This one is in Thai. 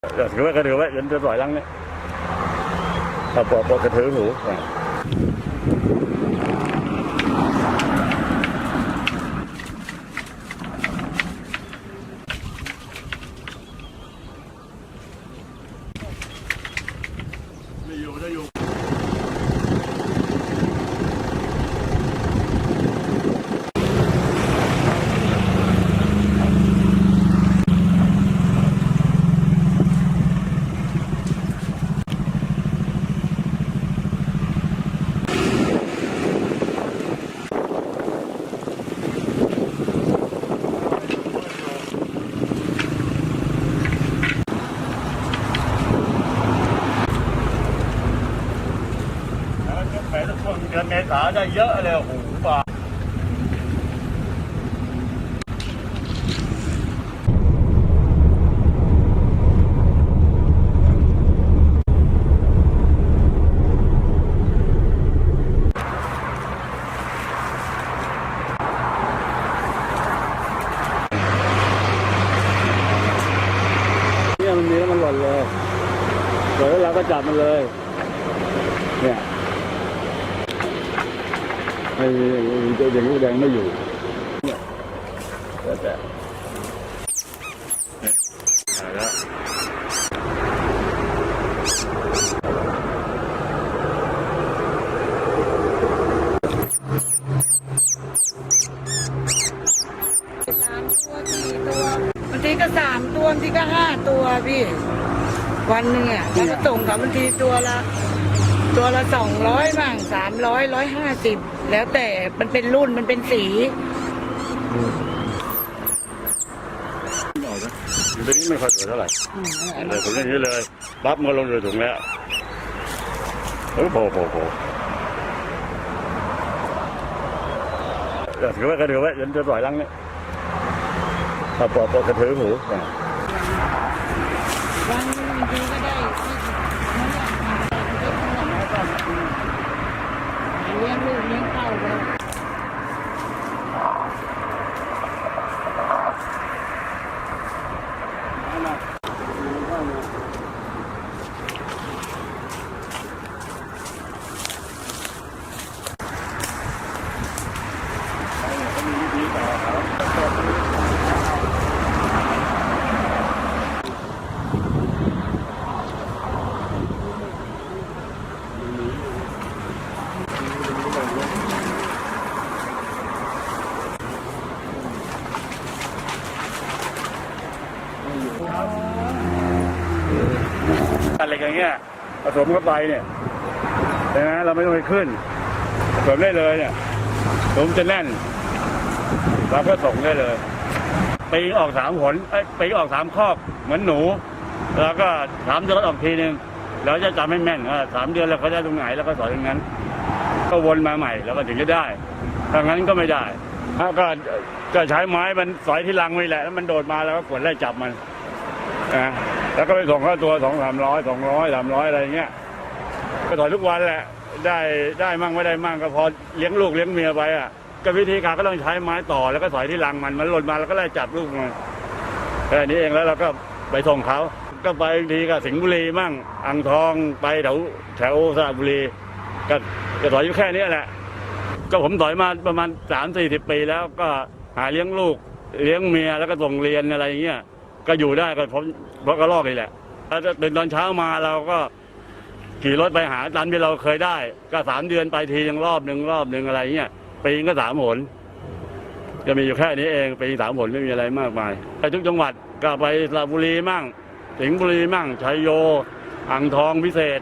เดี๋ยวถือไว้ก็ถือไว้เดี๋ยวจะปล่อยลังเนี่ยถ้าปล่อยปล่อยกระถือหูอะไม่อยู่จะอยู่ แล้วก็แผลตะช่วงเดือนเมษาได้เยอะเลยโอ้โหป่าเนี่ยมันมีแล้วมันหล่นเลยเดี๋ยวเราก็จับมันเลย เนี่ย ไอ้เจ้าอย่างลูกแดงไม่อยู่เนี่ยแต่แต่หายแล้วสามตัวสี่ตัวบางทีก็สามตัวบางทีก็ห้าตัวพี่ วันหนึ่งอะแล้วก็ส่งกับบางทีตัวละ ตัวละสองร้อยบ้างสามร้อยร้อยห้าสิบแล้วแต่มันเป็นรุ่นมันเป็นสี ไม่ออกนะอยู่ตรงนี้ไม่ค่อยสวยเท่าไหร่อืมเลยผมอย่างนี้เลยปั๊บมันก็ลงเลยถุงแล้วโอ้โหโหโหเดี๋ยวถือไว้ก็ถือไว้เดี๋ยวจะปล่อยลังเนี่ยถ้าปล่อยปล่อยกระถือหูอะวันหนึงบางทีก็ได้ที่นั่นแหละ เลี้ยงลูกเลี้ยงเต้าเลย อะไรอย่างเงี้ยผสมเข้าไปเนี่ยใช่ไหมเราไม่ต้องไปขึ้นผสมได้เลยเนี่ยผมจะแน่นเราก็ส่งได้เลยปีออกสามผลเอ้ยปีออกสามคอกเหมือนหนู แล้วก็สามเดือนออกทีหนึ่งเราจะจำให้แม่นว่าสามเดือนเราเขาได้ตรงไหนแล้วก็สอนตรงนั้น ก็วนมาใหม่แล้วก็ถึงจะได้ถ้างั้นก็ไม่ได้ถ้าก็ก็ใช้ไม้มันสอยที่รังไว้แหละแล้วมันโดดมาแล้วก็กดไล่จับมัน นะแล้วก็ไปส่งเข้าตัวสองสามร้อยสองร้อยสามร้อยอะไรเงี้ยก็ถอยทุกวันแหละได้ได้มั่งไม่ได้มั่งก็พอเลี้ยงลูกเลี้ยงเมียไปอะก็วิธีการก็ต้องใช้ไม้ต่อแล้วก็สอยที่รังมันมันหล่นมาแล้วก็ไล่จับลูกมันแค่นี้เองแล้วเราก็ไปส่งเขาก็ไปบางทีก็สิงห์บุรีมั่งอ่างทองไปแถวแถวสระบุรีก็ก็ถอยอยู่แค่นี้แหละ ก็ผมถอยมาประมาณสามสี่สิบปีแล้วก็หาเลี้ยงลูกเลี้ยงเมียแล้วก็ส่งเรียนอะไรเงี้ย ก็อยู่ได้ก็เพราะเพราะกระลอกนี่แหละถ้าเป็นตอนเช้ามาเราก็ขี่รถไปหาตามที่เราเคยได้ ก็สามเดือนไปทียังรอบหนึ่งรอบหนึ่งอะไรเงี้ยปีก็สามหนจะมีอยู่แค่นี้เองปีสามหนไม่มีอะไรมากมายไปทุกจังหวัดก็ไปสระบุรีมั่งสิงห์บุรีมั่งชัยโยอ่างทองพิเศษ